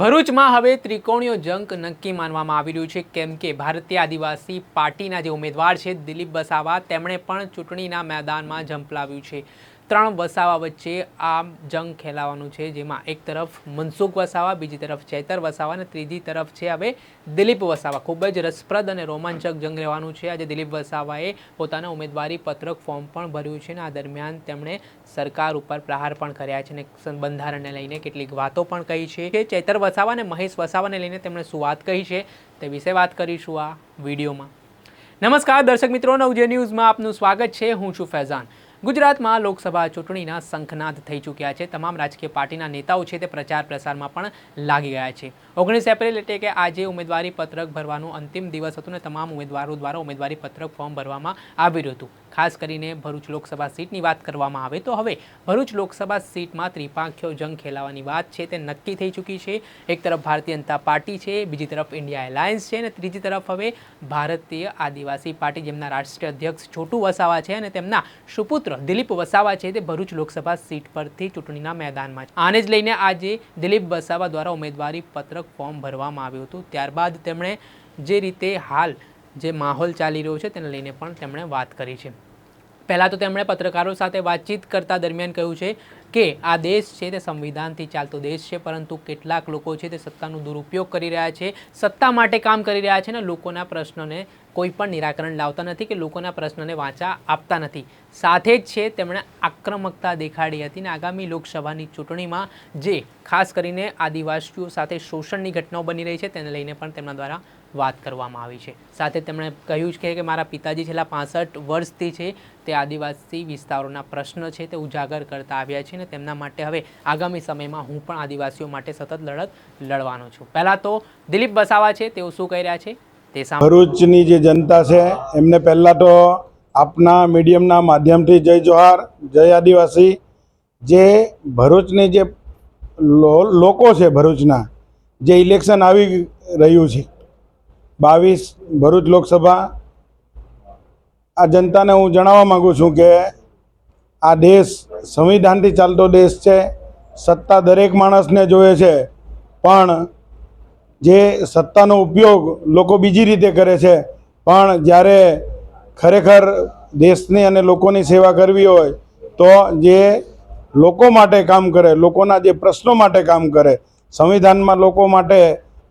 ભરૂચમાં હવે ત્રિકોણીય જંગ નક્કી માનવામાં આવી રહ્યું છે. કેમ કે ભારતીય આદિવાસી પાર્ટીના જે ઉમેદવાર છે, દિલીપ બસાવા, તેમણે પણ ચૂંટણીના મેદાનમાં ઝંપલાવ્યું છે. ત્રણ વસાવા વચ્ચે આ જંગ ખેલાવાનું છે, જેમાં એક તરફ મનસુખ વસાવા, બીજી તરફ ચેતર વસાવા અને ત્રીજી તરફ છે હવે દિલીપ વસાવા. ખૂબ જ રસપ્રદ અને રોમાંચક જંગ રહેવાનું છે. આજે દિલીપ વસાવાએ પોતાના ઉમેદવારી પત્રક ફોર્મ પણ ભર્યું છે અને આ દરમિયાન તેમણે સરકાર ઉપર પ્રહાર પણ કર્યા છે અને બંધારણને લઈને કેટલીક વાતો પણ કહી છે કે ચેતર વસાવા અને મહેશ વસાવાને લઈને તેમણે શું વાત કહી છે તે વિશે વાત કરીશું આ વિડીયોમાં. નમસ્કાર દર્શક મિત્રો, નવજે ન્યૂઝમાં આપનું સ્વાગત છે. હું છું ફૈઝાન. ગુજરાતમાં લોકસભા ચૂંટણીના શંખનાદ થઈ ચૂક્યા છે. તમામ રાજકીય પાર્ટીના નેતાઓ છે તે પ્રચાર પ્રસારમાં પણ લાગી ગયા છે. ઓગણીસ એપ્રિલ એટલે કે આજે ઉમેદવારી પત્રક ભરવાનું અંતિમ દિવસ હતું ને તમામ ઉમેદવારો દ્વારા ઉમેદવારી પત્રક ફોર્મ ભરવામાં આવી રહ્યું હતું. ખાસ કરીને ભરૂચ લોકસભા સીટની વાત કરવામાં આવે તો હવે ભરૂચ લોકસભા સીટમાં ત્રિપાંખ્યો જંગ ખેલાવાની વાત છે તે નક્કી થઈ ચૂકી છે. એક તરફ ભારતીય જનતા પાર્ટી છે, બીજી તરફ ઇન્ડિયા એલાયન્સ છે અને ત્રીજી તરફ હવે ભારતીય આદિવાસી પાર્ટી જેમના રાષ્ટ્રીય અધ્યક્ષ છોટુ વસાવા છે અને તેમના સુપુત્ર દિલીપ વસાવા છે તે ભરૂચ લોકસભા સીટ પરથી ચૂંટણીના મેદાનમાં છે. આને જ લઈને આજે દિલીપ વસાવા દ્વારા ઉમેદવારી પત્રક ફોર્મ ભરવામાં આવ્યું હતું. ત્યારબાદ તેમણે જે રીતે હાલ જે માહોલ ચાલી રહ્યો છે તેને લઈને પણ તેમણે વાત કરી છે. પહેલાં તો તેમણે પત્રકારો સાથે વાતચીત કરતા દરમિયાન કહ્યું છે કે આ દેશ છે તે સંવિધાનથી ચાલતો દેશ છે, પરંતુ કેટલાક લોકો છે તે સત્તાનો દુરુપયોગ કરી રહ્યા છે, સત્તા માટે કામ કરી રહ્યા છે અને લોકોના પ્રશ્નોને કોઈ પણ નિરાકરણ લાવતા નથી કે લોકોના પ્રશ્નને વાંચા આપતા નથી. સાથે જ છે તેમણે આક્રમકતા દેખાડી હતી અને આગામી લોકસભાની ચૂંટણીમાં જે ખાસ કરીને આદિવાસીઓ સાથે શોષણની ઘટનાઓ બની રહી છે તેને લઈને પણ તેમના દ્વારા વાત કરવામાં આવી છે. સાથે તેમણે કહ્યું છે કે મારા પિતાજી છેલ્લા પાસઠ વર્ષથી છે તે આદિવાસી વિસ્તારોના પ્રશ્ન છે તે ઉજાગર કરતા આવ્યા છે અને તેમના માટે હવે આગામી સમયમાં હું પણ આદિવાસીઓ માટે સતત લડત લડવાનો છું. પહેલાં તો દિલીપ બસાવા છે, તેઓ શું કહી રહ્યા છે? તે. ભરૂચની જે જનતા છે, એમને પહેલાં તો આપના મીડિયમના માધ્યમથી જય જોહાર, જય આદિવાસી. જે ભરૂચની જે લોકો છે ભરૂચના, જે ઇલેક્શન આવી રહ્યું છે બાવીસ ભરૂચ લોકસભા. આ જનતાને હું જણાવવા માગું છું કે આ દેશ સંવિધાનથી ચાલતો દેશ છે. સત્તા દરેક માણસને જોઈએ છે. પણ જે સત્તાનો ઉપયોગ લોકો બીજી રીતે કરે છે. પણ જ્યારે ખરેખર દેશની અને લોકોની સેવા કરવી હોય, તો જે લોકો માટે કામ કરે, લોકોના જે પ્રશ્નો માટે કામ કરે, સંવિધાનમાં લોકો માટે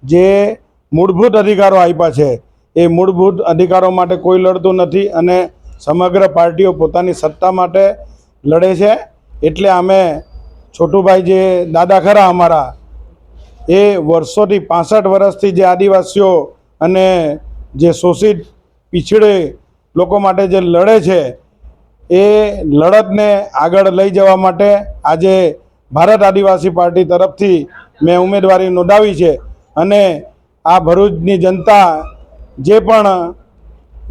જે મૂળભૂત અધિકારો આપ્યા છે. એ મૂળભૂત અધિકારો માટે કોઈ લડતું નથી અને સમગ્ર પાર્ટીઓ પોતાની સત્તા માટે લડે છે. એટલે અમે છોટુભાઈ જે દાદા ખરા અમારા, એ વર્ષોથી પાસઠ વર્ષથી જે આદિવાસીઓ અને જે શોષિત, પીછડે લોકો માટે જે લડે છે, એ લડતને આગળ લઈ જવા માટે આજે ભારત આદિવાસી પાર્ટી તરફથી મેં ઉમેદવારી નોંધાવી છે. અને આ ભરૂચની જનતા જે પણ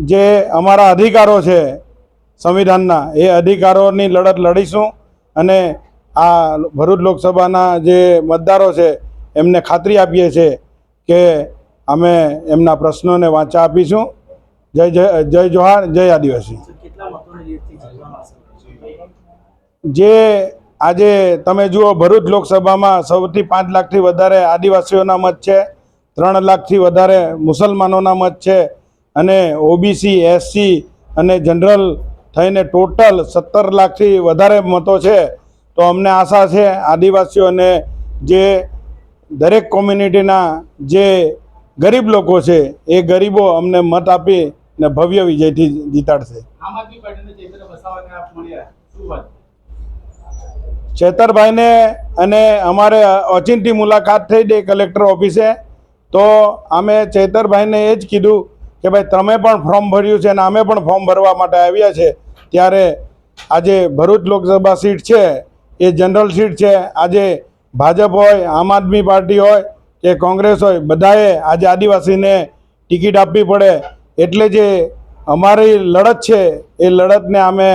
જે અમારા અધિકારો છે સંવિધાનના, એ અધિકારોની લડત લડીશું અને આ ભરૂચ લોકસભાના જે મતદારો છે એમને ખાતરી આપીએ છીએ કે અમે એમના પ્રશ્નોને વાંચા આપીશું. જય જય જય જોહાર, જય આદિવાસી. જે આજે તમે જુઓ ભરૂચ લોકસભામાં સૌથી પાંચ લાખથી વધારે આદિવાસીઓના મત છે. ત્રણ લાખથી વધારે મુસલમાનોના મત છે અને ઓબીસી એસસી અને જનરલ થઈને ટોટલ સત્તર લાખથી વધારે મતો છે. તો અમને આશા છે આદિવાસીઓને જે દરેક કોમ્યુનિટીના જે ગરીબ લોકો છે એ ગરીબો અમને મત આપી ને ભવ્ય વિજયથી જીતાડશે. ચેતરભાઈને અને અમારે ઓચિંતી મુલાકાત થઈ ગઈ કલેક્ટર ઓફિસે તો અમે ચેતરભાઈને એ જ કીધું કે ભાઈ, તમે પણ ફોર્મ ભર્યું છે અને અમે પણ ફોર્મ ભરવા માટે આવ્યા છે. ત્યારે આજે ભરૂચ લોકસભા સીટ છે, એ જનરલ સીટ છે. આજે ભાજપ હોય, આમ આદમી પાર્ટી હોય, કે કોંગ્રેસ હોય, બધાએ આજે આદિવાસીને ટિકિટ આપવી પડે. એટલે જે અમારી લડત છે, એ લડતને અમે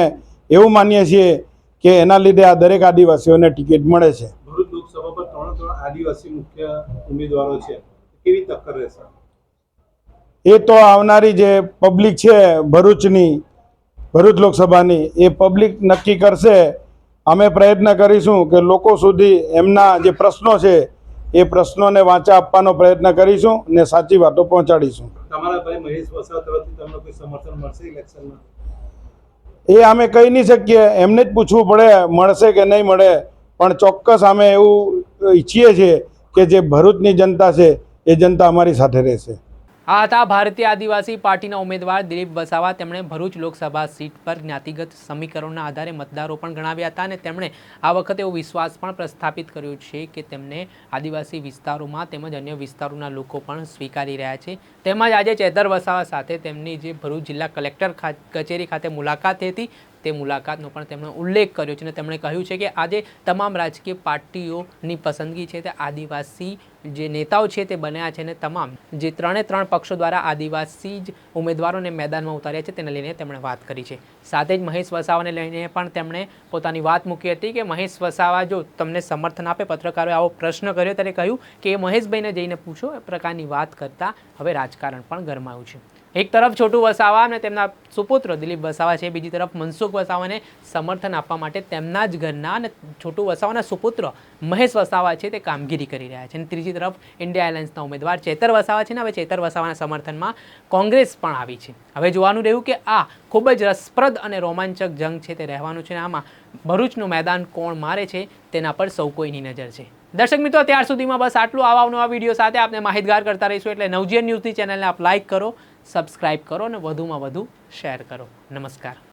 એવું માનીએ છીએ કે એના લીધે આ દરેક આદિવાસીઓને ટિકિટ મળે છે. ભરૂચ લોકસભા પર ત્રણ ત્રણ આદિવાસી મુખ્ય ઉમેદવારો છે. કેવી ટક્કર રહેશે? એ તો આવનારી જે પબ્લિક છે ભરૂચની ભરૂચ લોકસભાની એ પબ્લિક નક્કી કરશે. અમે પ્રયત્ન કરીશું કે લોકો સુધી એમના જે પ્રશ્નો છે એ પ્રશ્નોને વાંચા આપવાનો પ્રયત્ન કરીશું ને સાચી વાતો પહોંચાડીશું. તમારા ભાઈ મહેશ વસાવા તરફથી તમને કોઈ સમર્થન મળશે ઇલેક્શનમાં એ અમે કહી નહીં શકીએ. એમને જ પૂછવું પડે મળશે કે નહીં મળે. પણ ચોક્કસ અમે એવું ઈચ્છીએ છીએ કે જે ભરૂચની જનતા છે એ જનતા અમારી સાથે રહેશે. આ હતા ભારતીય આદિવાસી પાર્ટીના ઉમેદવાર દિલીપ વસાવા. તેમણે ભરૂચ લોકસભા સીટ પર જ્ઞાતિગત સમીકરણોના આધારે મતદારો પણ ગણાવ્યા હતા અને તેમણે આ વખતે એવો વિશ્વાસ પણ પ્રસ્થાપિત કર્યો છે કે તેમને આદિવાસી વિસ્તારોમાં તેમજ અન્ય વિસ્તારોના લોકો પણ સ્વીકારી રહ્યા છે. તેમજ આજે ચેતર વસાવા સાથે તેમની જે ભરૂચ જિલ્લા કલેક્ટર કચેરી ખાતે મુલાકાત હતી, તે મુલાકાતનો પણ તેમણે ઉલ્લેખ કર્યો છે અને તેમણે કહ્યું છે કે આજે તમામ રાજકીય પાર્ટીઓની પસંદગી છે તે આદિવાસી જે નેતાઓ છે તે બન્યા છે અને તમામ જે ત્રણે ત્રણ પક્ષો દ્વારા આદિવાસી જ ઉમેદવારોને મેદાનમાં ઉતાર્યા છે તેને લઈને તેમણે વાત કરી છે. સાથે જ મહેશ વસાવાને લઈને પણ તેમણે પોતાની વાત મૂકી હતી કે મહેશ વસાવા જો તમને સમર્થન આપે, પત્રકારોએ આવો પ્રશ્ન કર્યો ત્યારે કહ્યું કે મહેશભાઈને જઈને પૂછો, એ પ્રકારની વાત કરતાં હવે રાજકારણ પણ ગરમાયું છે. એક તરફ છોટુ વસાવા અને તેમના સુપુત્ર દિલીપ વસાવા છે, બીજી તરફ મનસુખ વસાવાને સમર્થન આપવા માટે તેમના જ ઘરના અને છોટુ વસાવાના સુપુત્ર મહેશ વસાવા છે તે કામગીરી કરી રહ્યા છે. અને ત્રીજી તરફ ઇન્ડિયા એલાયન્સના ઉમેદવાર ચેતર વસાવા છે ને હવે ચેતર વસાવાના સમર્થનમાં કોંગ્રેસ પણ આવી છે. હવે જોવાનું રહ્યું કે આ ખૂબ જ રસપ્રદ અને રોમાંચક જંગ છે તે રહેવાનું છે અને આમાં ભરૂચનું મેદાન કોણ મારે છે તેના પર સૌ કોઈની નજર છે. દર્શક મિત્રો, ત્યાર સુધીમાં બસ આટલું આવા નવા વીડિયો સાથે આપને માહિતગાર કરતા રહીશું. એટલે નવજીવન ન્યૂઝની ચેનલને આપ લાઇક કરો સબસ્ક્રાઇબ કરો અને વધુમાં વધુ શેર કરો. નમસ્કાર.